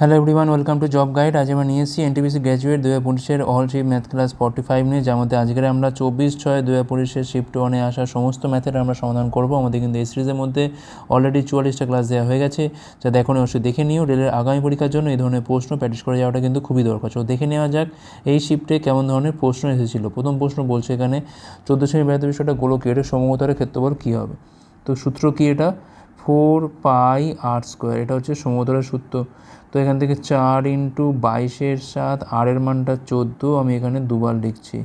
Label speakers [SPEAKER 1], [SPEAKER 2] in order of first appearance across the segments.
[SPEAKER 1] Hello everyone welcome to Job Guide আজ আমরা নিয়ে এসেছি এনটিপিসি গ্র্যাজুয়েট দু হাজার পঁচিশের all shift math class forty five নিয়ে, যার মধ্যে আজকের আমরা চব্বিশ ছয় দু হাজার পঁচিশের শিফট ওয়ানে আসা সমস্ত ম্যাথের আমরা সমাধান করব। আমাদের কিন্তু এই সিরিজের মধ্যে অলরেডি চুয়াল্লিশটা ক্লাস দেওয়া হয়ে গেছে। যা দেখো অবশ্যই দেখে নিও। রেলের আগামী পরীক্ষার জন্য এই ধরনের প্রশ্ন প্র্যাকটিস করে যাওয়াটা কিন্তু খুবই দরকার। তো দেখে নেওয়া যাক, এই শিফটে কেমন ধরনের প্রশ্ন এসেছিল? প্রথম প্রশ্ন বলছে এখানে, চোদ্দ শ্রেণি ব্যাধ বিষয়টা গোলকীয় সমগতরের ক্ষেত্রফল কী হবে? তো সূত্র কি এটা? ফোর পাই আর স্কোয়ার, এটা হচ্ছে সমুদ্রের সূত্র। তো এখান থেকে চার ইন্টু বাইশের সাত, আরের মানটা চোদ্দ, আমি এখানে দুবার লিখছি।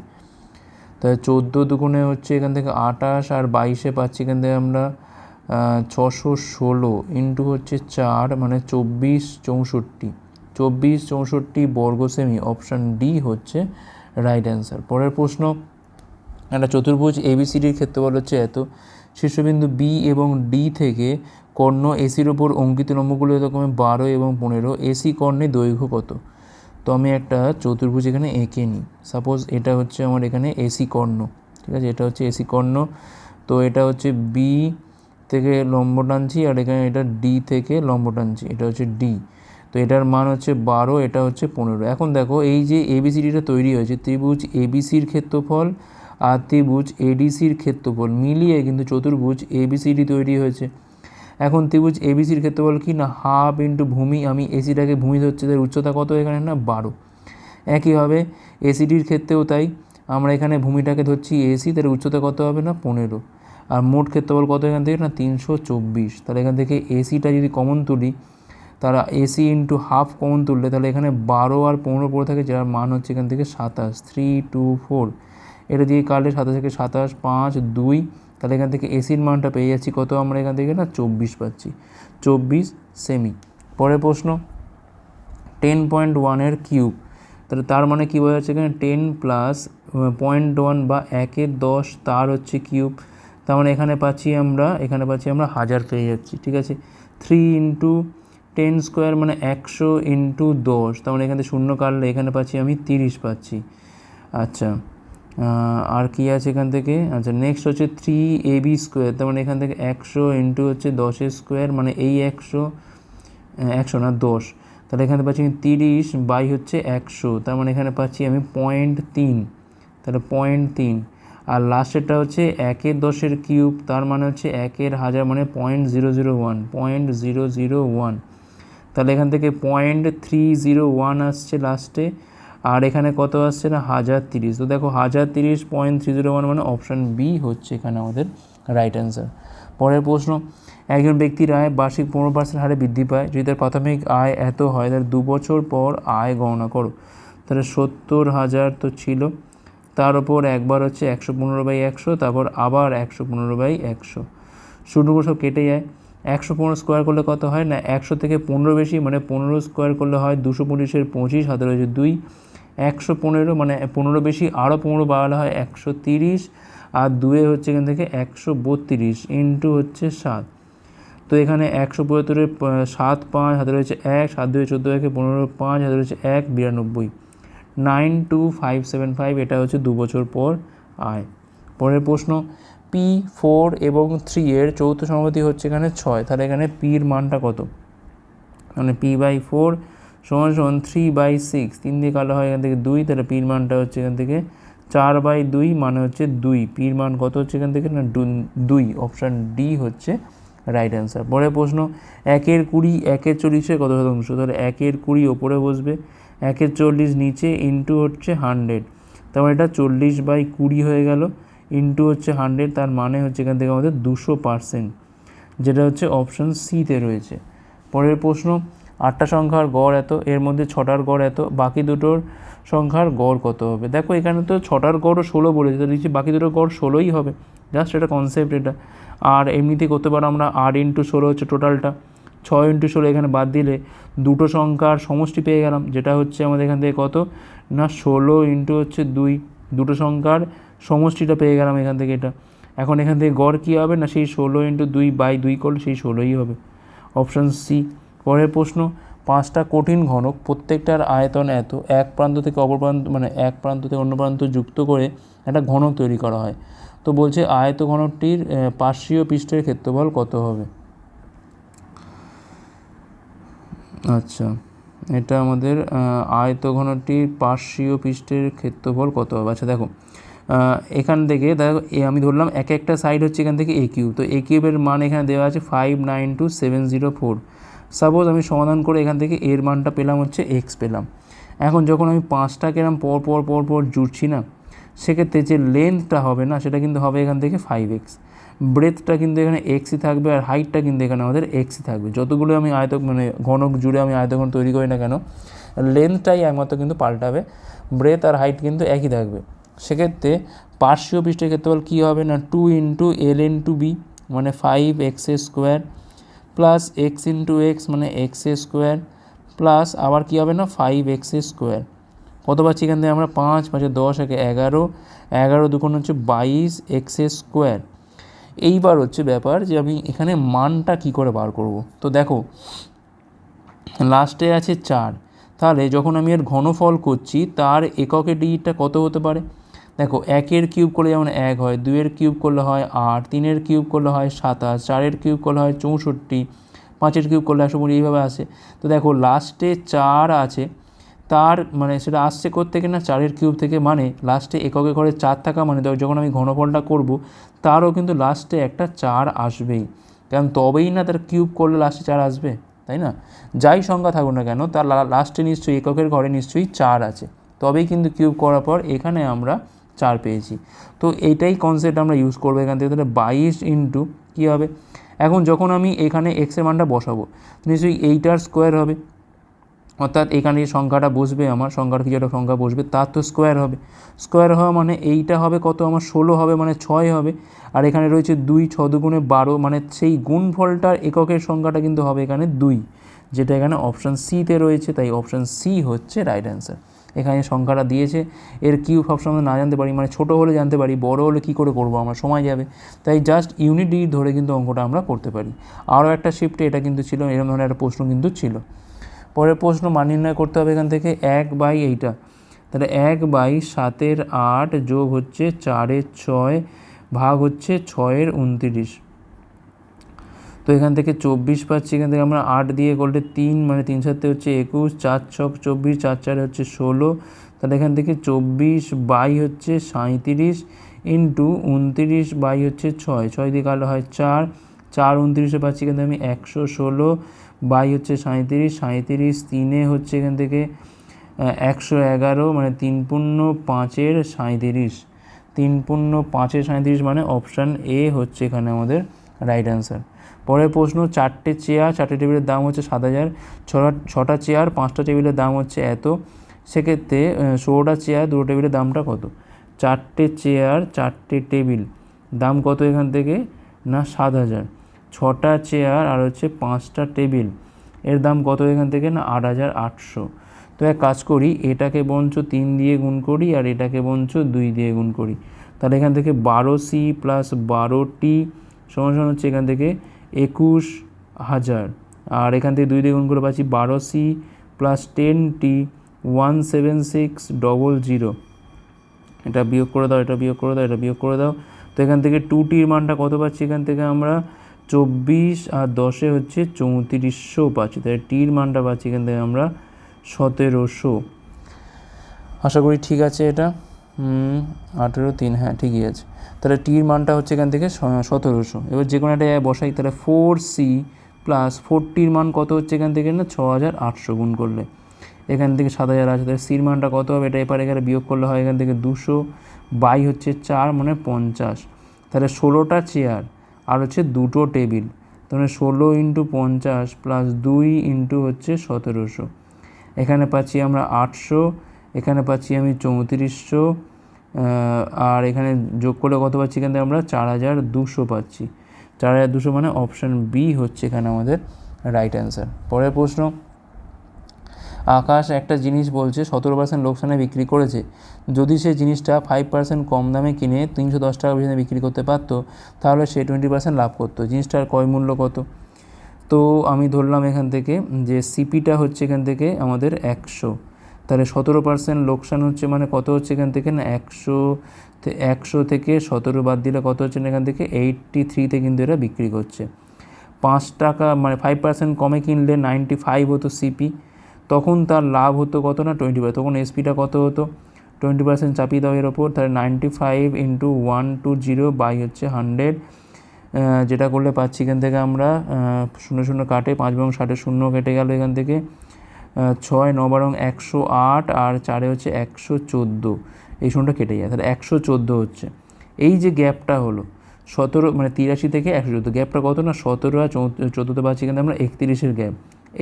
[SPEAKER 1] তাহলে চোদ্দ দুগুণে হচ্ছে এখান থেকে আটাশ আর বাইশে পাচ্ছি এখান থেকে আমরা ছশো ষোলো ইন্টু হচ্ছে চার মানে চব্বিশ চৌষট্টি। চব্বিশ চৌষট্টি বর্গ সেমি অপশান ডি হচ্ছে রাইট অ্যান্সার। পরের প্রশ্ন, একটা চতুর্ভুজ এবিসিডির ক্ষেত্রফল হচ্ছে এত। শীর্ষবিন্দু বি এবং ডি থেকে কর্ণ এসির ওপর অঙ্কিত নম্বরগুলো এরকম বারো এবং পনেরো। এসি কর্ণে দৈর্ঘ্য কত? তো আমি একটা চতুর্ভুজ এখানে এঁকে নিই। সাপোজ এটা হচ্ছে আমার এখানে এসি কর্ণ। ঠিক আছে? এটা হচ্ছে এসি কর্ণ। তো এটা হচ্ছে বি থেকে লম্ব টানছি আর এখানে এটা ডি থেকে লম্ব টানছি। এটা হচ্ছে ডি তো এটার মান হচ্ছে বারো, এটা হচ্ছে পনেরো। এখন দেখো, এই যে এবিসিডিটা তৈরি হয়েছে, ত্রিভুজ এবিসির ক্ষেত্রফল আর ত্রিভুজ এডিসির ক্ষেত্রফল মিলিয়ে কিন্তু চতুর্ভুজ এবিসিডি তৈরি হয়েছে। এখন ত্রিভুজ এবিসির ক্ষেত্রফল কি না হাফ ইন্টু ভূমি, আমি এসিটাকে ভূমি ধরছি তার উচ্চতা কত? এখানে না বারো। একইভাবে এসিডির ক্ষেত্রেও তাই, আমরা এখানে ভূমিটাকে ধরছি এসি, তার উচ্চতা কত হবে না? পনেরো। আর মোট ক্ষেত্রফল কত এখান থেকে? না, তিনশো চব্বিশ। তাহলে এখান থেকে এসিটা যদি কমন তুলি, তারা এসি ইন্টু হাফ কমন তুললে তাহলে এখানে বারো আর পনেরো পড়ে থাকে, যার মান হচ্ছে এখান থেকে সাতাশ থ্রি টু ফোর এটা দিয়ে কাটলে সাতাশ থেকে সাতাশ, পাঁচ, দুই তাহলে এখান থেকে এসির মানটা পেয়ে যাচ্ছি। কত আমরা এখান থেকে না? চব্বিশ পাচ্ছি। চব্বিশ সেমি পরের প্রশ্ন টেন পয়েন্ট ওয়ানের কিউব তাহলে তার মানে কী বোঝা যাচ্ছে এখানে? টেন প্লাস পয়েন্ট ওয়ান বা একের দশ, তার হচ্ছে কিউব তার মানে এখানে পাচ্ছি আমরা, এখানে পাচ্ছি আমরা হাজার পেয়ে যাচ্ছি, ঠিক আছে? থ্রি ইন্টু টেন স্কোয়ার মানে একশো ইন্টু দশ। তার মানে এখান শূন্য কাটলে এখানে পাচ্ছি আমি তিরিশ পাচ্ছি। আচ্ছা। আর কি আছে এখান থেকে? আচ্ছা নেক্সট হচ্ছে থ্রি এ বি স্কোয়ার তার মানে এখান থেকে একশো ইন্টু হচ্ছে দশের স্কোয়ার মানে এই একশো একশো না, দশ। তাহলে এখানে পাচ্ছি আমি তিরিশ বাই হচ্ছে একশো, তার মানে এখানে পাচ্ছি আমি পয়েন্ট তিন। তাহলে পয়েন্ট তিন। আর লাস্টেরটা হচ্ছে একের দশের কিউব তার মানে হচ্ছে একের হাজার মানে point zero zero one point zero zero one তাহলে এখান থেকে পয়েন্ট থ্রি জিরো ওয়ান আসছে লাস্টে আর এখানে কত আসছে না? হাজার তিরিশ। তো দেখো, হাজার তিরিশ পয়েন্ট থ্রি জিরো ওয়ান মানে অপশান বি হচ্ছে এখানে আমাদের রাইট অ্যান্সার পরের প্রশ্ন, একজন ব্যক্তির আয় বার্ষিক পনেরো পার্সেন্ট হারে বৃদ্ধি পায়। যদি তার প্রাথমিক আয় এত হয়, তাহলে দু বছর পর আয় গণনা করো। তাহলে সত্তর হাজার তো ছিল। তার ওপর একবার হচ্ছে একশো পনেরো বাই একশো, তারপর আবার একশো পনেরো বাই একশো। শুরুগুলো সব কেটে যায়। একশো পনেরো স্কোয়ার করলে কত হয় না? একশো থেকে পনেরো বেশি মানে পনেরো স্কোয়ার করলে হয় দুশো পঁচিশের পঁচিশ, হাতে রয়েছে দুই। একশো পনেরো মানে পনেরো বেশি, আরও পনেরো বাড়ালে হয় একশো তিরিশ, আর দুয়ে হচ্ছে এখান থেকে একশো বত্রিশ ইন্টু হচ্ছে সাত। তো এখানে একশো পঁয়াত্তরের সাত পাঁচ, হাতে রয়েছে এক, সাত দুয়ে চোদ্দ একে পনেরো পাঁচ, হাতে রয়েছে এক, বিরানব্বই। Nine two five seven five, এটা হচ্ছে দু বছর পর আয়। পরের প্রশ্ন পি ফোর এবং থ্রি এর চৌথ সমাপতি হচ্ছে এখানে ছয়, তাহলে এখানে পির মানটা কত? মানে পি বাই ফোর সমান সমান থ্রি বাই সিক্স তিন দিয়ে কালো হয় এখান থেকে দুই, তাহলে পির মানটা হচ্ছে এখান থেকে চার বাই দুই মানে হচ্ছে দুই। পির মান কত হচ্ছে এখান থেকে না দুই। অপশান ডি হচ্ছে রাইট অ্যান্সার পরে প্রশ্ন, একের কুড়ি একের চল্লিশে কত শতাংশ? তাহলে একের কুড়ি ওপরে বসবে। একের চল্লিশ নিচে ইন্টু হচ্ছে হান্ড্রেড তারপর এটা চল্লিশ বাই কুড়ি হয়ে গেল। ইন্টু হচ্ছে হান্ড্রেড তার মানে হচ্ছে এখান থেকে আমাদের দুশো পার্সেন্ট যেটা হচ্ছে অপশান সিতে রয়েছে। পরের প্রশ্ন আটটা সংখ্যার গড় এত, এর মধ্যে ছটার গড় এত, বাকি দুটোর সংখ্যার গড় কত হবে? দেখো, এখানে তো ছটার গড়ও ষোলো বলেছে, তো নিচে বাকি দুটোর গড় ষোলোই হবে। জাস্ট এটা কনসেপ্ট এটা। আর এমনিতে করতে পারো আমরা আট ইন্টু ষোলো হচ্ছে টোটালটা ছয় ইন্টু ষোলো এখানে বাদ দিলে দুটো সংখ্যার সমষ্টি পেয়ে গেলাম, যেটা হচ্ছে আমাদের এখান থেকে কত? না, ষোলো ইন্টু হচ্ছে দুই। দুটো সংখ্যার সমষ্টিটা পেয়ে গেলাম এখান থেকে এটা। এখন এখান থেকে গড় কী হবে? না, সেই ষোলো ইন্টু দুই বাই দুই করলে সেই ষোলোই হবে। Option C. পরের প্রশ্ন পাঁচটা কঠিন ঘনক প্রত্যেকটার আয়তন এত এক প্রান্ত থেকে অপর প্রান্ত মানে এক প্রান্ত থেকে অন্য প্রান্ত যুক্ত করে একটা ঘনক তৈরি করা হয়। তো বলছে আয়ত ঘনকটির পার্শ্বীয় পৃষ্ঠের ক্ষেত্রফল কত হবে? আচ্ছা এটা আমাদের আহ, আয়তঘনটির পার্শ্বীয় পৃষ্ঠের ক্ষেত্রফল কত হবে? আচ্ছা দেখো এখান থেকে দেখো এ আমি ধরলাম এক একটা সাইড হচ্ছে এখান থেকে এ কিউব তো এ কিউবের মান এখানে দেওয়া আছে five nine two seven zero four suppose আমি সমাধান করে এখান থেকে এর মানটা পেলাম হচ্ছে এক্স পেলাম। এখন যখন আমি পাঁচটা কেরাম পর পর পর পর জুড়ছি না, সেক্ষেত্রে যে লেন্থটা হবে না, সেটা কিন্তু হবে এখান থেকে ফাইভ এক্স ব্রেথটা কিন্তু এখানে এক্সই থাকবে আর হাইটটা কিন্তু এখানে আমাদের এক্সই থাকবে। যতগুলো আমি আয়ত মানে ঘনক জুড়ে আমি আয়তঘন তৈরি করি না কেন লেন্থটাই একমাত্র কিন্তু পাল্টাবে। ব্রেথ আর হাইট কিন্তু একই থাকবে। সেক্ষেত্রে পার্শ্বীয় পৃষ্ঠের ক্ষেত্রফল কী হবে না? Two into L into B মানে five X square plus X into X মানে এক্স স্কোয়ার প্লাস আবার কী হবে না ফাইভ এক্স স্কোয়ার কত পাচ্ছি এখান থেকে আমরা? পাঁচ পাঁচে দশ একে এগারো। এগারো দুগুণ হচ্ছে বাইশ এক্স স্কোয়ার এইবার হচ্ছে ব্যাপার যে আমি এখানে মানটা কি করে বার করব? তো দেখো লাস্টে আছে চার। তাহলে যখন আমি এর ঘনফল করছি, তার এককে ডিটা কত হতে পারে? দেখো একের কিউব করলে যেমন এক হয়, দুইয়ের কিউব করলে হয় আট, তিনের কিউব করলে হয় সাতাশ, চারের কিউব করলে হয় চৌষট্টি, পাঁচের কিউব করলে একশো কুড়ি, এইভাবে আসে। তো দেখো লাস্টে চার আছে, তার মানে সেটা আসছে থেকে না? চারের কিউব থেকে মানে লাস্টে এককে ঘরে চার থাকা মানে যখন আমি ঘনফলটা করব, তারও কিন্তু লাস্টে একটা চার আসবেই। কারণ তবেই না তার কিউব করলে লাস্টে চার আসবে, তাই না? যাই সংখ্যা থাকুক না কেন, তার লাস্টে নিশ্চয়ই এককের ঘরে নিশ্চয়ই চার আছে। তবেই কিন্তু কিউব করার পর এখানে আমরা চার পেয়েছি। তো এইটাই কনসেপ্ট আমরা ইউজ করব এখান থেকে। তাহলে বাইশ ইন্টু কী হবে? এখন যখন আমি এখানে এক্সের মানটা বসাবো, নিশ্চয়ই এইটার স্কোয়ার হবে। অর্থাৎ এখানে যে সংখ্যাটা বসবে আমার, সংখ্যার কিছু একটা সংখ্যা বসবে, তার তো স্কোয়ার হবে। স্কোয়ার হওয়া মানে এইটা হবে কত? আমার ষোলো হবে মানে ছয় হবে। আর এখানে রয়েছে দুই, ছ দুগুণে বারো মানে সেই গুণফলটার এককের সংখ্যাটা কিন্তু হবে এখানে দুই, যেটা এখানে অপশান সিতে রয়েছে। তাই অপশান সি হচ্ছে রাইট অ্যান্সার এখানে সংখ্যাটা দিয়েছে। এর কিউ সবসময় না জানতে পারি মানে ছোটো হলে জানতে পারি, বড় হলে কী করে করব, আমরা সময় যাবে। তাই জাস্ট ইউনিট ডিজিট ধরে কিন্তু অঙ্কটা আমরা করতে পারি। আরও একটা শিফটে এটা কিন্তু ছিল, এরকম ধরনের একটা প্রশ্ন কিন্তু ছিল। পরের প্রশ্ন, মান নির্ণয় করতে হবে এখান থেকে, এক বাই এইটা। তাহলে এক বাই সাতের আট যোগ হচ্ছে চারের ছয়, ভাগ হচ্ছে ছয়ের উনতিরিশ। এখান থেকে চব্বিশ পাচ্ছি, এখান থেকে আমরা আট দিয়ে করলে তিন মানে তিন সাতে হচ্ছে একুশ, চার ছক চব্বিশ, চার চারে হচ্ছে ষোলো। তাহলে এখান থেকে চব্বিশ বাই হচ্ছে সাঁইত্রিশ ইন্টু উনতিরিশ বাই হচ্ছে ছয়। ছয় দিয়ে কালো হয় চার চার উনতিরিশে পাচ্ছি এখান থেকে আমি একশো ষোলো বাই হচ্ছে সাঁইত্রিশ সাঁইত্রিশ তিনে হচ্ছে এখান থেকে একশো এগারো মানে তিন পূর্ণ পাঁচের সাঁইত্রিশ। তিন পূর্ণ পাঁচের সাঁইত্রিশ মানে অপশান এ হচ্ছে এখানে আমাদের রাইট অ্যান্সার পরের প্রশ্ন, চারটে চেয়ার চারটে টেবিলের দাম হচ্ছে সাত হাজার। ছটা চেয়ার পাঁচটা টেবিলের দাম হচ্ছে এত। সেক্ষেত্রে ষোলোটা চেয়ার দুটো টেবিলের দামটা কত? চারটে চেয়ার চারটে টেবিল দাম কত এখান থেকে? না, সাত হাজার। ছটা চেয়ার আর হচ্ছে পাঁচটা টেবিলের দাম কত এখান থেকে? না, আট হাজার আটশো। তো এক কাজ করি, এটাকে বঞ্চ তিন দিয়ে গুণ করি আর এটাকে বঞ্চ দুই দিয়ে গুণ করি। তাহলে এখান থেকে বারো সি প্লাস বারোটি সমান সমান হচ্ছে এখান থেকে একুশ হাজার। আর এখান থেকে দুই দিয়ে করে পাচ্ছি বারো C plus ten T one seven six double zero এটা বিয়োগ করে দাও, এটা বিয়োগ করে দাও, এটা বিয়োগ করে দাও। তো এখান থেকে টু টির মানটা কত পাচ্ছি? এখান থেকে আমরা চব্বিশ আর দশে হচ্ছে চৌত্রিশশো পাচ্ছি। তাহলে টির মানটা পাচ্ছি এখান থেকে আমরা সতেরোশো। আশা করি ঠিক আছে এটা। আঠেরো, তিন হ্যাঁ ঠিকই আছে। তাহলে টির মানটা হচ্ছে এখান থেকে সতেরোশো। এবার যে কোনো একটা বসাই, তাহলে ফোর সি প্লাস ফোরটির মান কত হচ্ছে এখান থেকে না? ছ হাজার আটশো গুণ করলে। এখান থেকে সাত হাজার আছে, তাহলে সির মানটা কত হবে? এটা এপারে এখানে বিয়োগ করলে হয় এখান থেকে দুশো, বাই হচ্ছে চার মানে পঞ্চাশ। তাহলে ষোলোটা চেয়ার আর হচ্ছে দুটো টেবিল তাহলে ষোলো ইন্টু পঞ্চাশ প্লাস দুই ইন্টু হচ্ছে সতেরোশো। এখানে পাচ্ছি আমরা আটশো এখানে পাচ্ছি আমি চৌত্রিশশো আর এখানে যোগ করলে কত পাচ্ছি এখান থেকে আমরা? চার হাজার দুশো পাচ্ছি। চার হাজার দুশো মানে অপশান বি হচ্ছে এখানে আমাদের রাইট অ্যান্সার পরের প্রশ্ন, আকাশ একটা জিনিস বলছে, সতেরো পার্সেন্ট লোকসানে বিক্রি করেছে। যদি সে জিনিসটা ফাইভ পার্সেন্ট কম দামে কিনে তিনশো দশ টাকা বেশি বিক্রি করতে পারতো, তাহলে সে টোয়েন্টি পার্সেন্ট লাভ করতো। জিনিসটার ক্রয় মূল্য কত? তো আমি ধরলাম এখান থেকে যে সিপিটা হচ্ছে এখান থেকে আমাদের একশো। তাহলে সতেরো পার্সেন্ট লোকসান হচ্ছে মানে কত হচ্ছে এখান থেকে না? একশো একশো থেকে সতেরো বাদ দিলে কত হচ্ছে না এখান থেকে? এইটটি থ্রিতে কিন্তু এরা বিক্রি করছে। পাঁচ টাকা মানে ফাইভ পার্সেন্ট কমে কিনলে নাইনটি ফাইভ হতো সিপি তখন তার লাভ হতো কত না? টোয়েন্টি পার্সেন্ট তখন এসপিটা কত হতো? টোয়েন্টি পার্সেন্ট চাপিয়ে দাও এর ওপর, তাহলে ninety five into one two zero by হচ্ছে হান্ড্রেড যেটা করলে পাচ্ছি এখান থেকে আমরা শূন্য শূন্য কাটে, পাঁচ বরং ষাটের শূন্য কেটে গেল এখান থেকে। ছয়, ন একশো আট আর চারে হচ্ছে একশো চোদ্দ। এই শূন্যটা কেটে যায়, তাহলে একশো চোদ্দ হচ্ছে। এই যে গ্যাপটা হলো, সতেরো মানে তিরাশি থেকে একশো চোদ্দ, গ্যাপটা কত না? সতেরো আর চোদ্দোতে পাচ্ছি কিন্তু আমরা একত্রিশের গ্যাপ।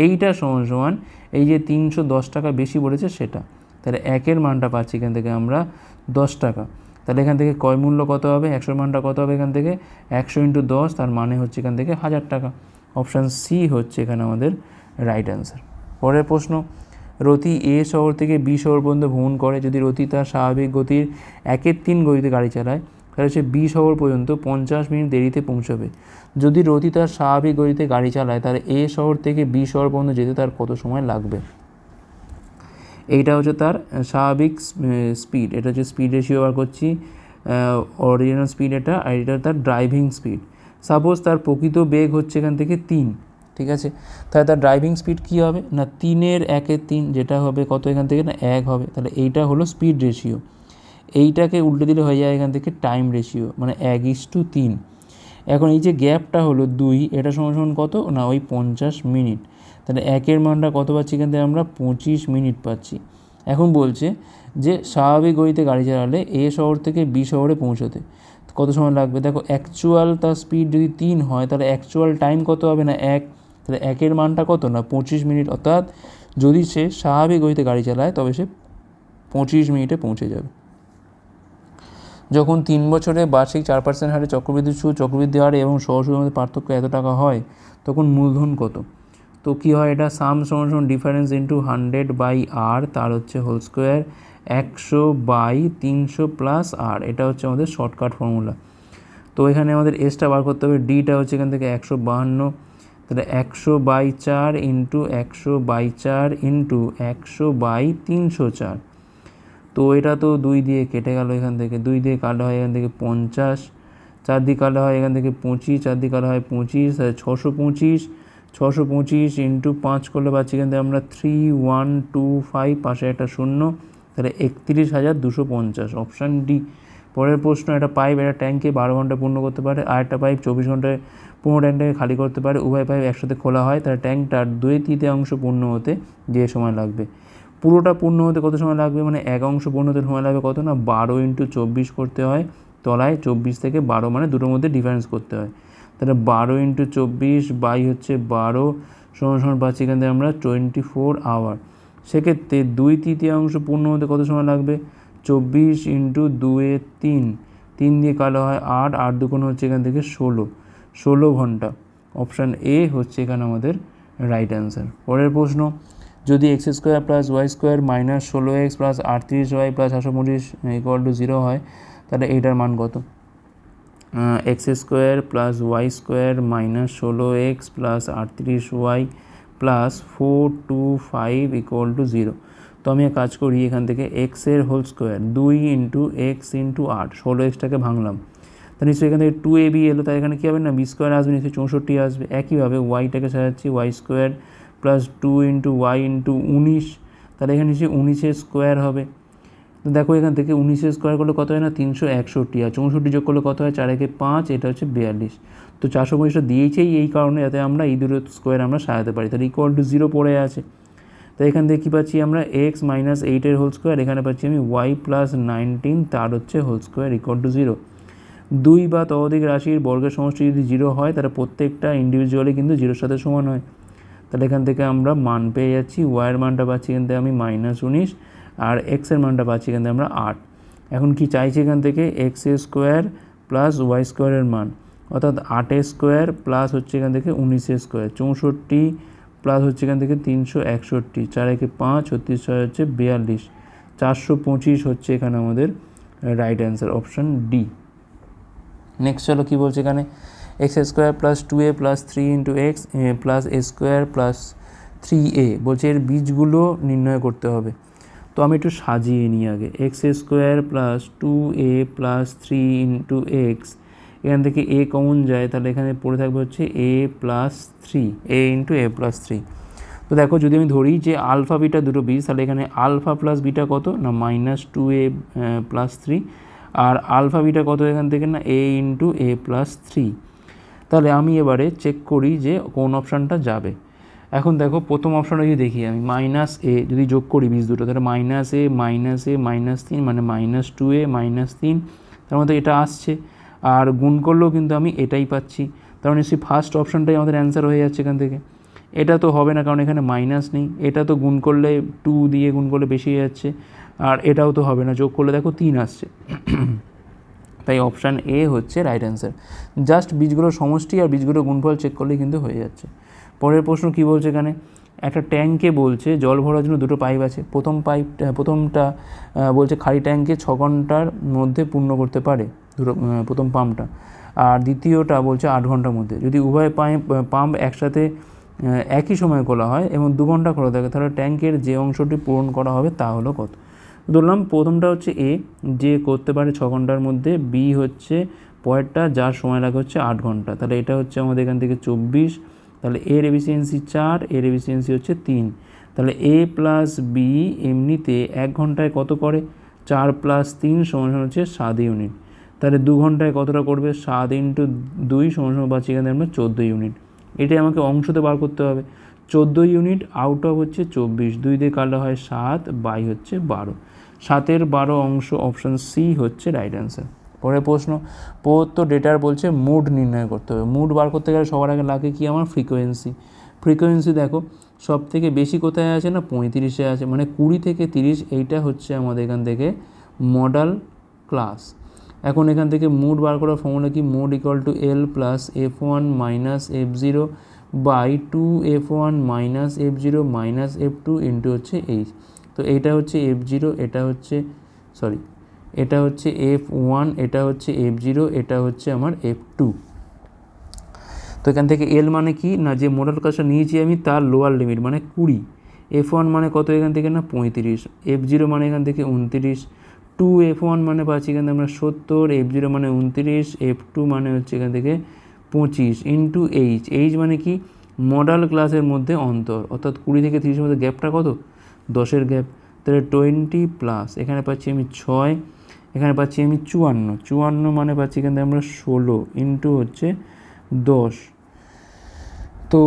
[SPEAKER 1] এইটা সমান সমান, এই যে তিনশো দশ টাকা বেশি পড়েছে সেটা। তাহলে একের মানটা পাচ্ছি এখান থেকে আমরা দশ টাকা। তাহলে এখান থেকে কয় মূল্য কত হবে? একশোর মানটা কত হবে এখান থেকে? একশো ইন্টু দশ, তার মানে হচ্ছে এখান থেকে হাজার টাকা। অপশান সি হচ্ছে এখানে আমাদের রাইট অ্যান্সার। পরের প্রশ্ন, রতি এ শহর থেকে বি শহর পর্যন্ত ভ্রমণ করে। যদি রতি তার স্বাভাবিক গতির একের তিন গতিতে গাড়ি চালায়, তাহলে সে বি শহর পর্যন্ত পঞ্চাশ মিনিট দেরিতে পৌঁছবে। যদি রতি তার স্বাভাবিক গতিতে গাড়ি চালায়, তাহলে এ শহর থেকে বি শহর পর্যন্ত যেতে তার কত সময় লাগবে? এইটা হচ্ছে তার স্বাভাবিক স্পিড এটা হচ্ছে স্পিড রেশিও বার করছি। অরিজিনাল স্পিড এটা, আর এটা তার ড্রাইভিং স্পিড সাপোজ তার প্রকৃত বেগ হচ্ছে এখান থেকে তিন। ঠিক আছে? তাহলে তার ড্রাইভিং স্পিড কী হবে? না, তিনের একের তিন যেটা হবে কত এখান থেকে? না, এক হবে। তাহলে এইটা হলো স্পিড রেশিও এইটাকে উল্টে দিলে হয়ে যায় এখান থেকে টাইম রেশিও মানে এক ইস টু তিন। এখন এই যে গ্যাপটা হলো দুই, এটা সমান সমান কত? না, ওই পঞ্চাশ মিনিট। তাহলে একের মানটা কত পাচ্ছি এখান থেকে আমরা? পঁচিশ মিনিট পাচ্ছি। এখন বলছে যে স্বাভাবিক গতিতে গাড়ি চালালে এ শহর থেকে বি শহরে পৌঁছতে। কত সময় লাগবে? দেখো অ্যাকচুয়াল তার স্পিড যদি তিন হয়, তাহলে অ্যাকচুয়াল টাইম কত হবে? না, এক। তাহলে একের মানটা কত না পঁচিশ মিনিট? অর্থাৎ যদি সে স্বাভাবিক গতিতে গাড়ি চালায়, তবে সে পঁচিশ মিনিটে পৌঁছে যাবে। যখন তিন বছরে বার্ষিক চার পার্সেন্ট হারে চক্রবৃদ্ধি সুদ চক্রবৃদ্ধি হারে এবং সহসুদের মধ্যে পার্থক্য এত টাকা হয়, তখন মূলধন কত? তো কী হয় এটা? সাম সমান ডিফারেন্স ইন্টু হান্ড্রেড বাই আর তার হচ্ছে হোল স্কোয়ার একশো বাই তিনশো প্লাস আর এটা হচ্ছে আমাদের শর্টকাট ফর্মুলা তো এখানে আমাদের এসটা বার করতে হবে ডিটা হচ্ছে এখান থেকে একশো বাহান্ন। তাহলে একশো বাই চার ইন্টু একশো বাই চার ইন্টু একশো বাই তিনশো চার। তো এটা তো দুই দিয়ে কেটে গেল এখান থেকে। দুই দিয়ে কাটা হয় এখান থেকে পঞ্চাশ, চার দিয়ে কাটা হয় এখান থেকে পঁচিশ, চার দিয়ে কাটা হয় পঁচিশ ছশো পঁচিশ ছশো পঁচিশ ইন্টু পাঁচ করলে পাচ্ছি এখান থেকে আমরা থ্রি ওয়ান টু ফাইভ পাশে একটা শূন্য, তাহলে একত্রিশ হাজার দুশো পঞ্চাশ। অপশান ডি পরের প্রশ্ন, একটা পাইপ একটা ট্যাঙ্কে বারো ঘণ্টা পূর্ণ করতে পারে, আর একটা পাইপ চব্বিশ ঘন্টায় পনেরো ট্যাঙ্কটাকে খালি করতে পারে, উভয় পাইপ একসাথে খোলা হয়, তাহলে ট্যাঙ্কটার দুই তৃতীয়াংশ পূর্ণ হতে যে সময় লাগবে? পুরোটা পূর্ণ হতে কত সময় লাগবে? মানে এক অংশ পূর্ণ হতে সময় লাগবে কত না? বারো ইন্টু চব্বিশ করতে হয়, তলায় চব্বিশ থেকে বারো মানে দুটোর মধ্যে ডিফারেন্স করতে হয়। তাহলে বারো ইন্টু চব্বিশ বাই হচ্ছে বারো, সমান সমান পাচ্ছি এখান থেকে আমরা টোয়েন্টি ফোর আওয়ার সেক্ষেত্রে দুই তৃতীয়াংশ পূর্ণ হতে কত সময় লাগবে? চব্বিশ ইন্টু দুয়ে তিন। তিন দিয়ে কালো হয় আট আট দুগুণ হচ্ছে এখান থেকে ষোলো। ষোলো ঘণ্টা। অপশান এ হচ্ছে এখানে আমাদের রাইট অ্যান্সার পরের প্রশ্ন, যদি X square plus Y square minus ষোলো এক্স প্লাস আটত্রিশ ওয়াই প্লাস আটশো পঁচিশ ইকুয়াল টু জিরো হয়, তাহলে এইটার মান কত? X square plus Y square minus ষোলো এক্স প্লাস আটত্রিশ Y plus four two five equal to zero তো আমি এক কাজ করি, এখান থেকে এক্সের হোল স্কোয়ার দুই ইন্টু এক্স ইন্টু আট, ষোলো এক্সটাকে ভাঙলাম। তা নিশ্চয়ই এখান থেকে টু এ বি এলো, তাই এখানে কী হবে না? বি স্কোয়ার আসবে, নিশ্চয়ই চৌষট্টি আসবে। একইভাবে ওয়াইটাকে সাজাচ্ছি Y square plus two into Y into উনিশ, তাহলে এখানে নিশ্চয়ই উনিশের স্কোয়ার হবে। তো দেখো এখান থেকে উনিশের স্কোয়ার করলে কত হয় না? তিনশো একষট্টি, আর চৌষট্টি যোগ করলে কত হয়? চার একে পাঁচ, এটা হচ্ছে বিয়াল্লিশ। তো চারশো পঁচিশটা দিয়েছেই এই কারণে, যাতে আমরা এই দুটো স্কোয়ার আমরা সাজাতে পারি। তাহলে ইকুয়াল টু জিরো পড়ে আছে। তো এখান থেকে কী পাচ্ছি আমরা? এক্স মাইনাস এইটের হোল স্কোয়ার এখানে পাচ্ছি আমি ওয়াই প্লাস নাইনটিন তার হচ্ছে whole square equal to zero দুই বা ততোধিক রাশির বর্গের সমষ্টি যদি জিরো হয়, তাহলে প্রত্যেকটা ইন্ডিভিজুয়ালি কিন্তু জিরোর সাথে সমান হয়। তাহলে এখান থেকে আমরা মান পেয়ে যাচ্ছি ওয়াইয়ের মানটা পাচ্ছি এখান থেকে আমি মাইনাস উনিশ, আর এক্সের মানটা পাচ্ছি এখান থেকে আমরা আট। এখন কি চাইছি এখান থেকে? এক্স স্কোয়ার প্লাস ওয়াই স্কোয়ারের মান। অর্থাৎ আটের স্কোয়ার প্লাস হচ্ছে এখান থেকে উনিশের স্কোয়ার চৌষট্টি প্লাস হচ্ছে এখান থেকে তিনশো একষট্টি, চার একে পাঁচ ছত্রিশ ছয় হচ্ছে বিয়াল্লিশ, চারশো পঁচিশ হচ্ছে এখানে আমাদের right answer option D next চলো কী বলছে এখানে? X square plus two A plus three into X plus A square plus three A বলছে এর বীজগুলো নির্ণয় করতে হবে। তো আমি একটু সাজিয়ে নিই আগে। X square plus two A plus three into X এখান থেকে এ কমন যায়, তাহলে এখানে পড়ে থাকবে হচ্ছে A plus three A into A plus three তো দেখো, যদি আমি ধরি যে আলফা বিটা দুটো বীজ তাহলে এখানে আলফা প্লাস বিটা কত? না minus two A plus three R alpha beta কত এখান থেকে? না A into A plus three তাহলে আমি এবারে চেক করি যে কোন অপশানটা যাবে। এখন দেখো, প্রথম অপশানটা যদি দেখি আমি মাইনাস এ যদি যোগ করি বীজ দুটো, তাহলে minus A minus A minus তিন মানে মাইনাস টু এ মাইনাস তিন তার মধ্যে এটা আসছে। আর গুণ করলেও কিন্তু আমি এটাই পাচ্ছি। তার মানে সেই ফার্স্ট অপশানটাই আমাদের অ্যান্সার হয়ে যাচ্ছে এখান থেকে। এটা তো হবে না, কারণ এখানে মাইনাস নেই। এটা তো গুণ করলে টু দিয়ে গুণ করলে বেশি হয়ে যাচ্ছে। আর এটাও তো হবে না, যোগ করলে দেখো তিন আসছে। তাই অপশান এ হচ্ছে রাইট অ্যান্সার জাস্ট বীজগুলোর সমষ্টি আর বীজগুলোর গুণফল চেক করলেই কিন্তু হয়ে যাচ্ছে। পরের প্রশ্ন কী বলছে এখানে? একটা ট্যাঙ্কে বলছে, জল ভরার জন্য দুটো পাইপ আছে। প্রথম পাইপটা প্রথমটা বলছে খালি ট্যাঙ্কে ছ ঘণ্টার মধ্যে পূর্ণ করতে পারে। প্রথম পাম্পটা। আর দ্বিতীয়টা বলছে আট ঘণ্টার মধ্যে। যদি উভয় পাইপ পাম্প একসাথে একই সময় খোলা হয় এবং দু ঘণ্টা খোলা থাকে, তাহলে ট্যাঙ্কের যে অংশটি পূরণ করা হবে তা হলো কত? ধরলাম প্রথমটা হচ্ছে এ, যে করতে পারে ছ ঘণ্টার মধ্যে। বি হচ্ছে পয়েরটা যার সময় লাগে হচ্ছে আট ঘণ্টা। তাহলে এটা হচ্ছে আমাদের এখান থেকে চব্বিশ। তাহলে এর এফিসিয়েন্সি চার, এর এফিসিয়েন্সি হচ্ছে তিন। তাহলে এ প্লাস বি এমনিতে এক ঘন্টায় কত করে? চার প্লাস তিন সমান হচ্ছে সাত ইউনিট। তাহলে দু ঘন্টায় কতটা করবে? সাত ইন্টু দুই সমান সমান পাচ্ছি এখানে আমরা চোদ্দ ইউনিট এটাই আমাকে অংশতে বার করতে হবে। চোদ্দ ইউনিট আউট অফ হচ্ছে চব্বিশ। দুই দিয়ে কাটলে হয় সাত, বাই হচ্ছে বারো। সাতের বারো অংশ অপশান সি হচ্ছে রাইট অ্যান্সার পরের প্রশ্ন, প্রদত্ত ডেটার বলছে মুড নির্ণয় করতে হবে। মুড বার করতে গেলে সবার আগে লাগে কি আমার ফ্রিকোয়েন্সি ফ্রিকোয়েন্সি দেখো সব থেকে বেশি কোথায় আছে না? পঁয়ত্রিশে আছে। মানে কুড়ি থেকে তিরিশ, এইটা হচ্ছে আমাদের এখান থেকে মডাল ক্লাস এখন এখান থেকে মুড বার করার ফর্মুলা কি? Mode equal to L plus F one minus F zero by two F one minus F zero minus F two into হচ্ছে এইচ তো এইটা হচ্ছে এফ জিরো এটা হচ্ছে সরি এটা হচ্ছে এফ ওয়ান এটা হচ্ছে এফ জিরো এটা হচ্ছে আমার এফ টু তো এখান থেকে এল মানে কি? না, যে মোডাল ক্লাসটা নিয়েছি আমি, তার লোয়ার লিমিট মানে কুড়ি। এফ ওয়ান মানে কত এখান থেকে? না, পঁয়ত্রিশ। এফ জিরো মানে এখান থেকে উনত্রিশ। টু এফ ওয়ান মানে পাচ্ছি এখান থেকে আমরা সত্তর এফ জিরো মানে উনত্রিশ এফ টু মানে হচ্ছে এখান থেকে পঁচিশ ইন্টু এইচ এইচ মানে কি? মডাল ক্লাসের মধ্যে অন্তর। অর্থাৎ কুড়ি থেকে তিরিশের মধ্যে গ্যাপটা কত? দশের গ্যাপ তাহলে টোয়েন্টি প্লাস এখানে পাচ্ছি আমি ছয়, এখানে পাচ্ছি আমি চুয়ান্ন। চুয়ান্ন মানে পাচ্ছি এখান থেকে আমরা ষোলো ইন্টু হচ্ছে দশ। তো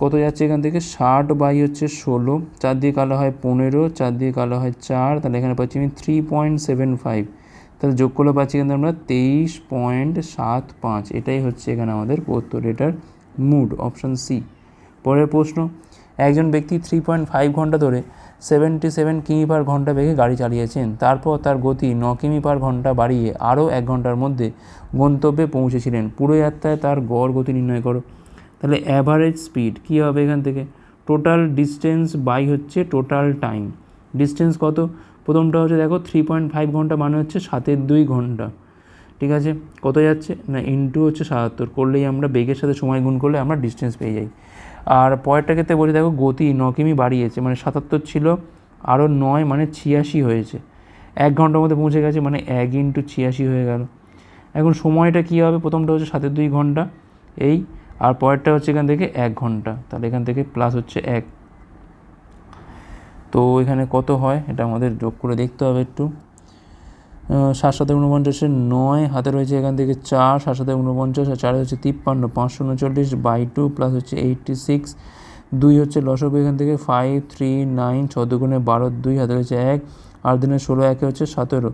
[SPEAKER 1] কত যাচ্ছে এখান থেকে? ষাট বাই হচ্ছে ষোলো, চার দিয়ে কালো হয় পনেরো, চার দিয়ে কালো হয় চার, তাহলে এখানে পাচ্ছি আমি থ্রি পয়েন্ট সেভেন ফাইভ তাহলে যোগ করলে পাচ্ছি এখানে আমরা তেইশ পয়েন্ট সাত পাঁচ, এটাই হচ্ছে এখানে আমাদের এটার মুড অপশান সি পরের প্রশ্ন, একজন ব্যক্তি থ্রি পয়েন্ট ফাইভ ঘণ্টা ধরে সেভেন্টি সেভেন কিমি পার ঘণ্টা বেগে গাড়ি চালিয়েছেন, তারপর তার গতি ন কিমি পার ঘণ্টা বাড়িয়ে আরও এক ঘণ্টার মধ্যে গন্তব্যে পৌঁছেছিলেন। পুরো যাত্রায় তার গড় গতি নির্ণয় করো। তাহলে অ্যাভারেজ স্পিড কী হবে এখান থেকে? টোটাল ডিস্টেন্স বাই হচ্ছে টোটাল টাইম ডিস্টেন্স কত? প্রথমটা হচ্ছে দেখো থ্রি পয়েন্ট ফাইভ ঘণ্টা মানে হচ্ছে সাতের দুই ঘণ্টা। ঠিক আছে? কত যাচ্ছে? না ইন্টু হচ্ছে সাতাত্তর। করলেই আমরা বেগের সাথে সময় গুণ করলে আমরা ডিস্টেন্স পেয়ে যাই। আর পরেরটা ক্ষেত্রে বলি দেখো গতি ন কিমি বাড়িয়েছে মানে সাতাত্তর ছিল, আরও নয় মানে ছিয়াশি হয়েছে। এক ঘণ্টার মধ্যে পৌঁছে গেছে মানে এক ইন্টু ছিয়াশি হয়ে গেল। এখন সময়টা কী হবে? প্রথমটা হচ্ছে সাতের দুই ঘণ্টা। এই আর পরেরটা হচ্ছে এখান থেকে এক ঘণ্টা। তাহলে এখান থেকে প্লাস হচ্ছে এক। তো এখানে কত হয়? এটা আমাদের যোগ করে দেখতে হবে একটু। সাত সাথে উনপঞ্চাশের নয়, হাতে রয়েছে এখান থেকে চার, সাত সাথে উনপঞ্চাশ, আর চারে হচ্ছে তিপ্পান্ন, পাঁচশো উনচল্লিশ বাই টু প্লাস হচ্ছে এইটটি সিক্স দুই হচ্ছে লসক এখান থেকে ফাইভ থ্রি নাইন চোদ্দ গুণে বারো, দুই, হাতে রয়েছে এক। আট দিনে ষোলো, একে হচ্ছে সতেরো।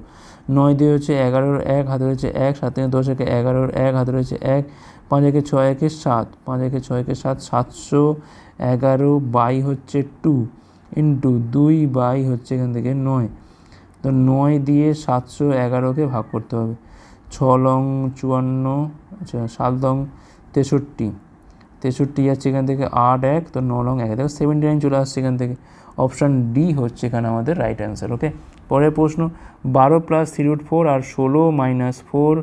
[SPEAKER 1] নয় দিয়ে হচ্ছে এগারোর এক, হাতে রয়েছে এক, সাত দিনে দশ, একে এগারোর এক, হাতে রয়েছে এক। পাঁচ একে ছয়, একে সাত। পাঁচ একে ছয়, একে সাত, সাতশো এগারো বাই হচ্ছে টু ইন্টু দুই বাই হচ্ছে এখান থেকে নয়। তো নয় দিয়ে সাতশো এগারোকে ভাগ করতে হবে। ছ লং চুয়ান্ন আচ্ছা সাত লং তেষট্টি। তেষট্টি যাচ্ছে এখান থেকে আট এক, তো ন লং এক, দেখো সেভেন্টি নাইন চলে আসছে এখান থেকে। অপশান ডি হচ্ছে এখানে আমাদের রাইট অ্যান্সার ওকে পরের প্রশ্ন, বারো প্লাস থ্রি রুট ফোর আর ষোলো মাইনাস ফোর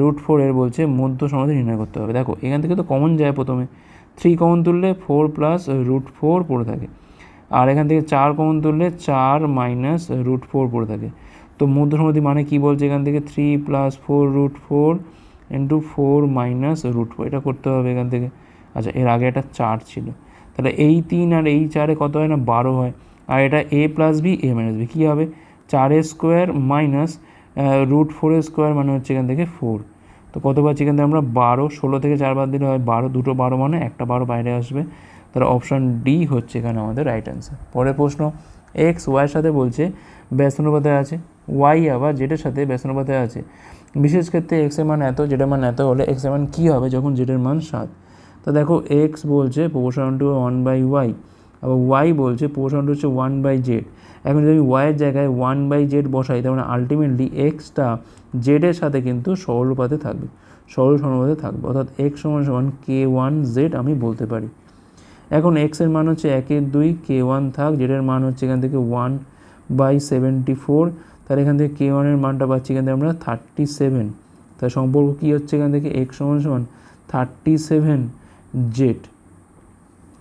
[SPEAKER 1] রুট ফোর এর বলছে মধ্য সমাধি নির্ণয় করতে হবে। দেখো, এখান থেকে তো কমন যায় প্রথমে। থ্রি কমন তুললে ফোর প্লাস রুট ফোর পড়ে থাকে। আর এখান থেকে চার কমন তুললে চার মাইনাস রুট ফোর পড়ে থাকে। তো মধ্য সমাধি মানে কি বলছে এখান থেকে? Three plus four root four into four minus root four এটা করতে হবে এখান থেকে। আচ্ছা এর আগে একটা চার ছিল। তাহলে এই তিন আর এই চারে কত হয় না? বারো হয়। আর এটা A plus B A minus B কী হবে? চারের square minus root four square মানে হচ্ছে এখান থেকে ফোর তো কত পাচ্ছি এখান থেকে আমরা? বারো। ষোলো থেকে চার বাদ দিলে হয় বারো। দুটো বারো মানে একটা বারো বাইরে আসবে। তাহলে অপশান ডি হচ্ছে এখানে আমাদের রাইট অ্যান্সার পরের প্রশ্ন এক্স ওয়াইয়ের সাথে বলছে ব্যস্তানুপাতে আছে। ওয়াই আবার জেডের সাথে ব্যস্তানুপাতে আছে। বিশেষ ক্ষেত্রে এক্সের মান এত জেডের মান এত হলে এক্সের মান কী হবে? যখন জেডের মান সাত। তো দেখো এক্স বলছে proportion to one by Y আবার ওয়াই বলছে প্রপোর্শন হচ্ছে ওয়ান বাই জেড এখন যদি ওয়াইয়ের জায়গায় ওয়ান বাই জেড বসাই, তার মানে আলটিমেটলি এক্সটা জেডের সাথে কিন্তু সরলপাতে থাকবে, সরল সমানুপাতে থাকবে। অর্থাৎ এক্স সমান সমান কে ওয়ান জেড আমি বলতে পারি। এখন এক্সের মান হচ্ছে একের দুই কে ওয়ান থাক জেডের মান হচ্ছে এখান থেকে ওয়ান বাই সেভেন্টি ফোর তাহলে এখান থেকে কে ওয়ানের মানটা পাচ্ছি এখান থেকে আমরা থার্টি সেভেন তার সম্পর্ক কী হচ্ছে এখান থেকে? এক্স সমান সমান থার্টি সেভেন জেড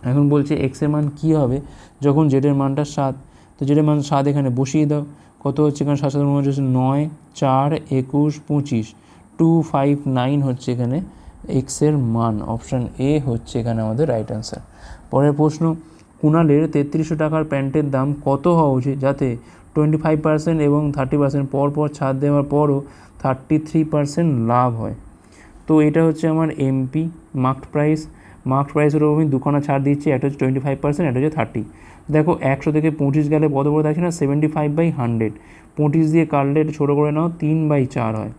[SPEAKER 1] এখন বলছে এক্সের মান কী হবে? যখন জেডের মানটা সাত, তো জেডের মান সাত এখানে বসিয়ে দাও। কত হচ্ছে? এখানে সাত সাত হচ্ছে নয়, চার, একুশ, পঁচিশ। টু ফাইভ নাইন হচ্ছে এখানে এক্সের মান। অপশান এ হচ্ছে এখানে আমাদের রাইট অ্যান্সার পরের প্রশ্ন, কুণালের তেত্রিশশো টাকার প্যান্টের দাম কত হওয়া উচিত? যাতে টোয়েন্টি ফাইভ পার্সেন্ট এবং থার্টি পার্সেন্ট পর পর ছাড় দেওয়ার পরও থার্টি থ্রি পার্সেন্ট লাভ হয়। তো এটা হচ্ছে আমার এমপি মার্কড প্রাইস মার্কড প্রাইসের উপর দুখানা ছাড় দিচ্ছি, একটা হচ্ছে টোয়েন্টি ফাইভ পার্সেন্ট একটা হচ্ছে থার্টি দেখো, একশো থেকে পঁচিশ গেলে কত বড় থাকছে না? সেভেন্টি ফাইভ বাই হান্ড্রেড পঁচিশ দিয়ে কাটলে ছোটো করে নাও, তিন বাই চার হয়।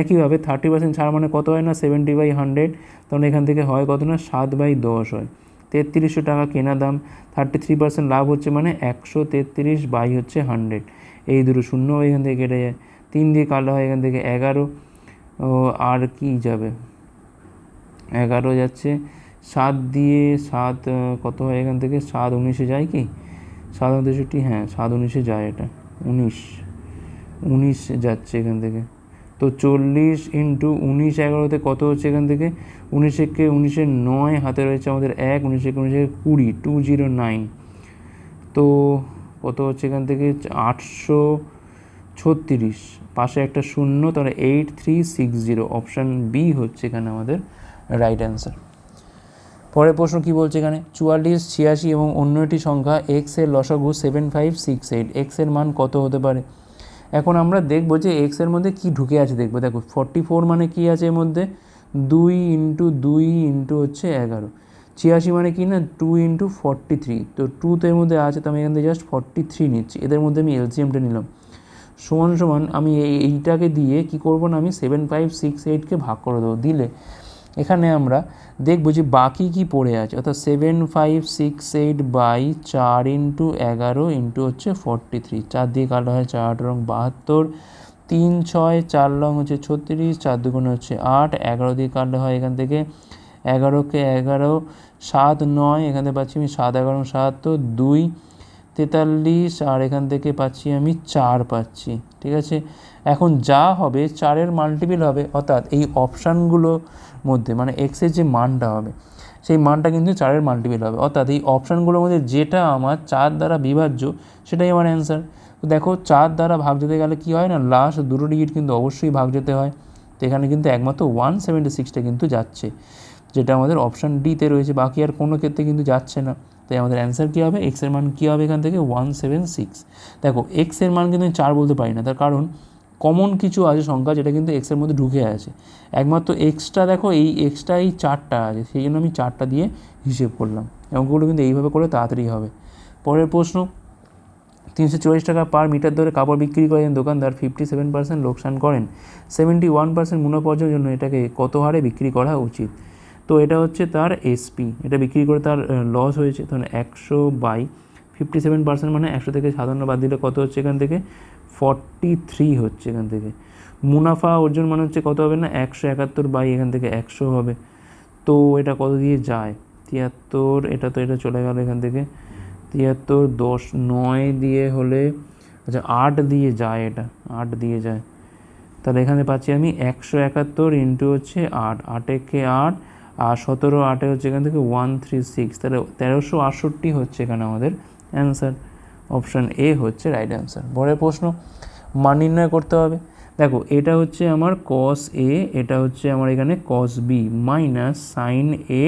[SPEAKER 1] একইভাবে থার্টি পার্সেন্ট ছাড় মানে কত হয় না? সেভেন্টি বাই হান্ড্রেড তখন এখান থেকে হয় কত না? সাত বাই দশ হয়। তেত্রিশশো টাকা কেনা দাম। থার্টি থ্রি পার্সেন্ট লাভ হচ্ছে মানে একশো তেত্রিশ বাই হচ্ছে হান্ড্রেড এই দুটো শূন্য এখান থেকে কেটে যায়। তিন দিয়ে কাটলে হয় এখান থেকে এগারো। আর কি যাবে? এগারো যাচ্ছে। সাত দিয়ে সাত কত হয় এখান থেকে? সাত উনিশে যায় কি? সাত তেষট্টি হ্যাঁ সাত উনিশে যায় এটা। উনিশ। উনিশ যাচ্ছে এখান থেকে। তো চল্লিশ ইন্টু উনিশ এগারোতে কত হচ্ছে এখান থেকে? উনিশ একে উনিশে নয় হাতে রয়েছে আমাদের এক, উনিশ একে উনিশে কুড়ি, টু জিরো নাইন। তো কত হচ্ছে এখান থেকে? আটশো ছত্রিশ। পাশে একটা শূন্য, তাহলে eight three six zero option B হচ্ছে এখানে আমাদের রাইট অ্যান্সার পরের প্রশ্ন কি বলছে এখানে? চুয়াল্লিশ, ছিয়াশি এবং অন্য একটি সংখ্যা এক্সের লসাগু সেভেন ফাইভ সিক্স এইট এক্সের মান কত হতে পারে? এখন আমরা দেখব যে এক্সের মধ্যে কি ঢুকে আছে, দেখব। দেখো ফর্টি ফোর মানে কি আছে এর মধ্যে? দুই ইন্টু দুই ইন্টু হচ্ছে এগারো। ছিয়াশি মানে কি না? টু ইন্টু ফর্টি থ্রি তো টু তো এর মধ্যে আছে, তো আমি এখান থেকে জাস্ট ফর্টি থ্রি নিচ্ছি। এদের মধ্যে আমি এলসিএমটা নিলাম। সমান সমান আমি এই এইটাকে দিয়ে কি করব না, আমি সেভেন ফাইভ সিক্স এইটকে ভাগ করে দেবো। দিলে এখানে আমরা দেখব যে বাকি কি পড়ে আছে। অর্থাৎ seven five six eight by চার ইন্টু এগারো ইন্টু হচ্ছে ফর্টি থ্রি চার দিয়ে কাটা হয় চার, আট রং বাহাত্তর। তিন, ছয়, চার রং হচ্ছে ছত্রিশ। চার দুগুণে হচ্ছে আট। এগারো দিয়ে কাটলে হয় এখান থেকে এগারোকে এগারো। সাত, নয়, এখান থেকে পাচ্ছি আমি সাত, এগারো সাতাত্তর। দুই, তেতাল্লিশ। আর এখান থেকে পাচ্ছি আমি চার পাচ্ছি। ঠিক আছে? এখন যা হবে, চারের মাল্টিপিল হবে। অর্থাৎ এই অপশানগুলোর মধ্যে মানে এক্সের যে মানটা হবে, সেই মানটা কিন্তু চারের মাল্টিপিল হবে। অর্থাৎ এই অপশানগুলোর মধ্যে যেটা আমার চার দ্বারা বিভাজ্য, সেটাই আমার অ্যান্সার তো দেখো, চার দ্বারা ভাগ যেতে গেলে কী হয় না লাস্ট দুটো ডিজিট কিন্তু অবশ্যই ভাগ যেতে হয়। তো এখানে কিন্তু একমাত্র ওয়ান সেভেন্টি সিক্সটা কিন্তু যাচ্ছে, যেটা আমাদের অপশান ডিতে রয়েছে। বাকি আর কোনো ক্ষেত্রে কিন্তু যাচ্ছে না। তাই আমাদের অ্যান্সার কী হবে? এক্সের মান কী হবে এখান থেকে? ওয়ান সেভেন সিক্স দেখো এক্সের মান কিন্তু চার বলতে পারি না। তার কারণ কমন কিছু আছে সংখ্যা যেটা কিন্তু এক্সের মধ্যে ঢুকে আছে। একমাত্র এক্সট্রা দেখো, এই এক্সট্রা এই চারটা আছে, সেই জন্য আমি চারটা দিয়ে হিসেব করলাম। অঙ্কগুলো কিন্তু এইভাবে করে তাড়াতাড়ি হবে। পরের প্রশ্ন, তিনশো চল্লিশ টাকা পার মিটার ধরে কাপড় বিক্রি করেন দোকানদার ফিফটি সেভেন পার্সেন্ট লোকসান করেন সেভেন্টি ওয়ান পার্সেন্ট মুনাফার্জনের জন্য এটাকে কত হারে বিক্রি করা উচিত? তো এটা হচ্ছে তার এসপি এটা বিক্রি করে তার লস হয়েছে তখন একশো বাই ফিফটি সেভেন পার্সেন্ট মানে একশো থেকে সাতান্ন বাদ দিলে কত হচ্ছে এখান থেকে? ফর্টি থ্রি হচ্ছে এখান থেকে। মুনাফা অর্জন মানে হচ্ছে কত হবে না? একশো একাত্তর বাই এখান থেকে একশো হবে। তো এটা কত দিয়ে যায়? তিয়াত্তর, এটা তো এটা চলে গেল এখান থেকে। তিয়াত্তর, দশ, নয় দিয়ে হলে আচ্ছা আট দিয়ে যায় এটা। আট দিয়ে যায়। তাহলে এখানে পাচ্ছি আমি একশো একাত্তর ইন্টু হচ্ছে আট। আটেকে আট? আর সতেরো আটে হচ্ছে এখান থেকে ওয়ান থ্রি সিক্স তাহলে তেরোশো আটষট্টি হচ্ছে এখানে আমাদের। অ্যান্সার। অপশান এ হচ্ছে রাইট অ্যান্সার। পরের প্রশ্ন, মান নির্ণয় করতে হবে। দেখো, এটা হচ্ছে আমার কস এ এটা হচ্ছে আমার এখানে cos B minus sine A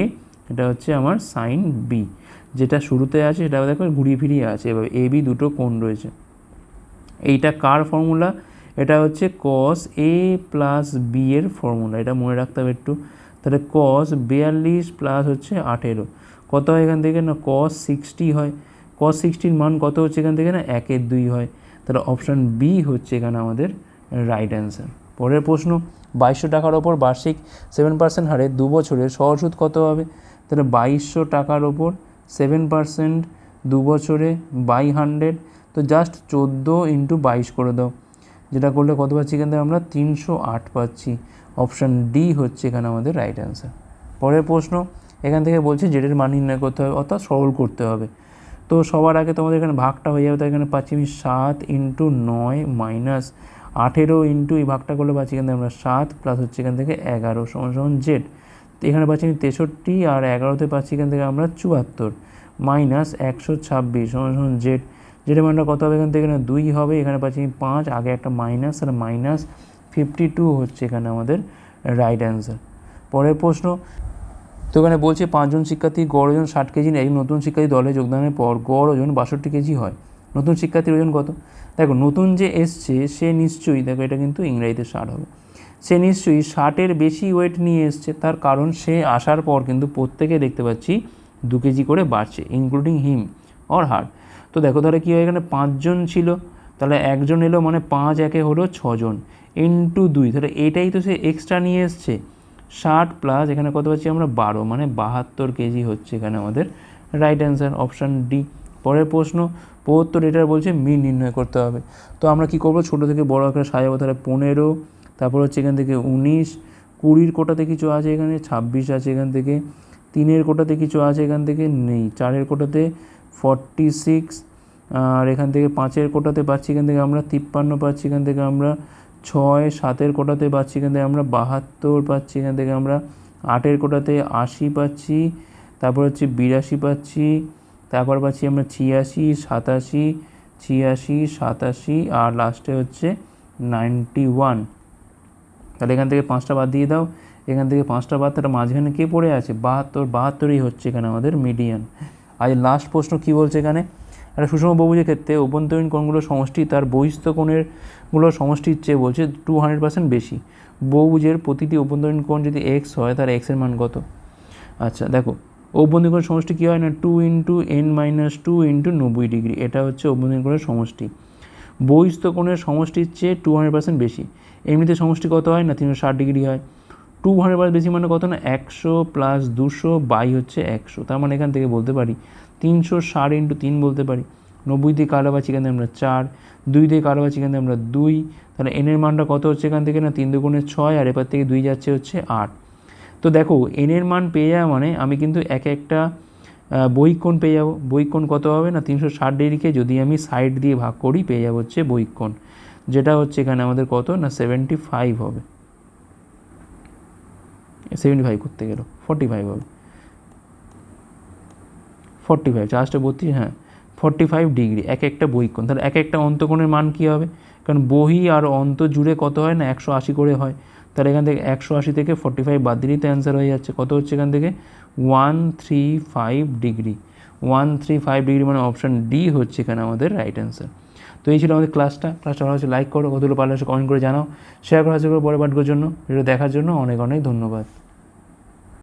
[SPEAKER 1] এটা হচ্ছে আমার সাইন বি যেটা শুরুতে আছে, সেটা দেখো ঘুরিয়ে ফিরিয়ে আছে। এভাবে এ বি দুটো কোণ রয়েছে। এইটা কার ফর্মুলা এটা হচ্ছে কস এ প্লাস বি এর ফর্মুলা এটা মনে রাখতে হবে একটু। তাহলে কস বিয়াল্লিশ প্লাস হচ্ছে আঠেরো। কত হয় এখান থেকে? না কস সিক্সটি হয়। কস সিক্সটির মান কত হচ্ছে এখান থেকে না? একের দুই হয়। তাহলে অপশান বি হচ্ছে এখানে আমাদের রাইট অ্যান্সার পরের প্রশ্ন, বাইশশো টাকার ওপর বার্ষিক সেভেন পার্সেন্ট হারে দু বছরের সহজ সুদ কত হবে? তাহলে বাইশশো টাকার ওপর সেভেন পার্সেন্ট দু বছরে বাই হান্ড্রেড তো জাস্ট চোদ্দ ইন্টু বাইশ করে দাও। যেটা করলে কত পাচ্ছি এখান থেকে আমরা? তিনশো আট পাচ্ছি। অপশান ডি হচ্ছে এখানে আমাদের রাইট অ্যান্সার পরের প্রশ্ন, এখান থেকে বলছে জেডের মান নির্ণয় করতে হবে, অর্থাৎ সরল করতে হবে। তো সবার আগে তোমাদের এখানে ভাগটা হয়ে যাবে তো এখানে পাচ্ছি আমি সাত ইন্টু নয় মাইনাস আঠেরো ইন্টু এই ভাগটা করলে পাচ্ছি এখান থেকে আমরা সাত প্লাস হচ্ছে এখান থেকে এগারো সমান সমান জেড তো এখানে পাচ্ছি আমি তেষট্টি আর এগারোতে পাচ্ছি এখান থেকে আমরা চুয়াত্তর মাইনাস একশো ছাব্বিশ সমান সমান জেড জেডের মানটা কত হবে? এখান থেকে না দুই হবে, এখানে পাচ্ছি আমি পাঁচ, আগে একটা মাইনাস আর মাইনাস ফিফটি টু হচ্ছে এখানে আমাদের রাইট অ্যান্সার পরের প্রশ্ন তো এখানে বলছে, পাঁচজন শিক্ষার্থী গড় ওজন ষাট কেজি একজন নতুন শিক্ষার্থী দলে যোগদানের পর গড় ওজন বাষট্টি কেজি হয়। নতুন শিক্ষার্থীর ওজন কত? দেখো, নতুন যে এসছে, সে নিশ্চয়ই, দেখো এটা কিন্তু ইংরাজিতে ষাট হবে। সে নিশ্চয়ই ষাটের বেশি ওয়েট নিয়ে এসছে, তার কারণ সে আসার পর কিন্তু প্রত্যেকে দেখতে পাচ্ছি দু কেজি করে বাড়ছে ইনক্লুডিং হিম অর হার তো দেখো তাহলে কী হয় এখানে? পাঁচজন ছিল, তাহলে একজন এলো মানে পাঁচ একে হলো ছজন ইন্টু দুই। তাহলে এটাই তো সে এক্সট্রা নিয়ে এসছে। ষাট প্লাস এখানে কত পাচ্ছি আমরা? বারো মানে বাহাত্তর কেজি হচ্ছে এখানে আমাদের। রাইট অ্যান্সার অপশান ডি পরের প্রশ্ন, পঁয়াত্তর এটার বলছে মিন নির্ণয় করতে হবে। তো আমরা কি করব? ছোটো থেকে বড় আকারে সাজাবো, তাহলে পনেরো, তারপর হচ্ছে এখান থেকে উনিশ, কুড়ির কোটাতে কিছু আছে এখানে, ছাব্বিশ আছে এখান থেকে, তিনের কোটাতে কিছু আছে এখান থেকে নেই, চারের কোটাতে ফর্টি সিক্স আর এখান থেকে পাঁচের কোটাতে পাচ্ছি এখান থেকে আমরা, তিপ্পান্ন পাচ্ছি এখান থেকে আমরা ছয়, সাতের কোটাতে পাচ্ছি এখান থেকে আমরা বাহাত্তর পাচ্ছি এখান থেকে আমরা আটের কোটাতে আশি পাচ্ছি, তারপর হচ্ছে বিরাশি পাচ্ছি, তারপর পাচ্ছি আমরা ছিয়াশি, সাতাশি ছিয়াশি, সাতাশি আর লাস্টে হচ্ছে নাইনটি ওয়ান। তাহলে এখান থেকে পাঁচটা বাদ দিয়ে দাও, এখান থেকে পাঁচটা বাদ তাহলে মাঝখানে কে পড়ে আছে? বাহাত্তর, বাহাত্তরই হচ্ছে এখানে আমাদের মিডিয়ান আজ লাস্ট প্রশ্ন কী বলছে এখানে? একটা সুষম বহুভুজের ক্ষেত্রে অভ্যন্তরীণ কোণগুলোর সমষ্টি, তার বহিস্থ কোণের গুলোর সমষ্টির চেয়ে বলছে টু হান্ড্রেড পার্সেন্ট বেশি। বহুভুজের প্রতিটি অভ্যন্তরীণ কোণ যদি এক্স হয় তার এক্সের মান কত? আচ্ছা দেখো অভ্যন্তরীণ কোণের সমষ্টি কী হয় না? Two into N minus two into নব্বই ডিগ্রি এটা হচ্ছে অভ্যন্তরীণ কোণের সমষ্টি। বহিস্থ কোণের সমষ্টির চেয়ে টু হান্ড্রেড পার্সেন্ট বেশি। এমনিতে সমষ্টি কত হয় না? তিনশো ষাট ডিগ্রি হয়। টু হান্ড্রেড পার্সেন্ট বেশি মানে কত না? একশো প্লাস দুশো বাই হচ্ছে একশো। তার মানে এখান থেকে বলতে পারি, তিনশো ষাট ইন্টু তিন বলতে পারি। নব্বই দিয়ে কালো পাচ্ছি এখান থেকে আমরা চার, দুই দিয়ে কালো পাচ্ছি এখান থেকে আমরা দুই, তাহলে এনের মানটা কত হচ্ছে এখান থেকে না? তিন দুগুণে ছয়, আর এবার থেকে দুই যাচ্ছে হচ্ছে আট। তো দেখো এনের মান পেয়ে যাওয়া মানে আমি কিন্তু এক একটা বৈকোণ পেয়ে যাব। বৈকোণ কত হবে না? তিনশো ষাট ডিগ্রিকে যদি আমি সাইড দিয়ে ভাগ করি, পেয়ে যাব হচ্ছে বৈকোণ যেটা হচ্ছে এখানে আমাদের কত? না সেভেন্টি ফাইভ হবে। সেভেন্টি ফাইভ করতে গেল ফর্টি ফাইভ হবে। ফর্টি ফাইভ চার্জটা বত্রিশ হ্যাঁ। ফর্টি ফাইভ ডিগ্রি, এক একটা বহিকোণ তাহলে এক একটা অন্তকোণের মান কী হবে? কারণ বহি আর অন্ত জুড়ে কত হয় না? একশো আশি করে হয়। তাহলে এখান থেকে একশো আশি থেকে ফর্টি ফাইভ বাদ দিলেই তো অ্যান্সার হয়ে যাচ্ছে। কত হচ্ছে এখান থেকে? One three five degree. One three five degree মানে অপশান ডি হচ্ছে এখানে আমাদের রাইট অ্যান্সার তো এই ছিল আমাদের ক্লাসটা ক্লাসটা ভালো হচ্ছে লাইক করো। কতগুলো পারলে কমেন্ট করে জানাও। শেয়ার করা হচ্ছে পরে পাঠকের জন্য। ভিডিও দেখার জন্য অনেক অনেক ধন্যবাদ।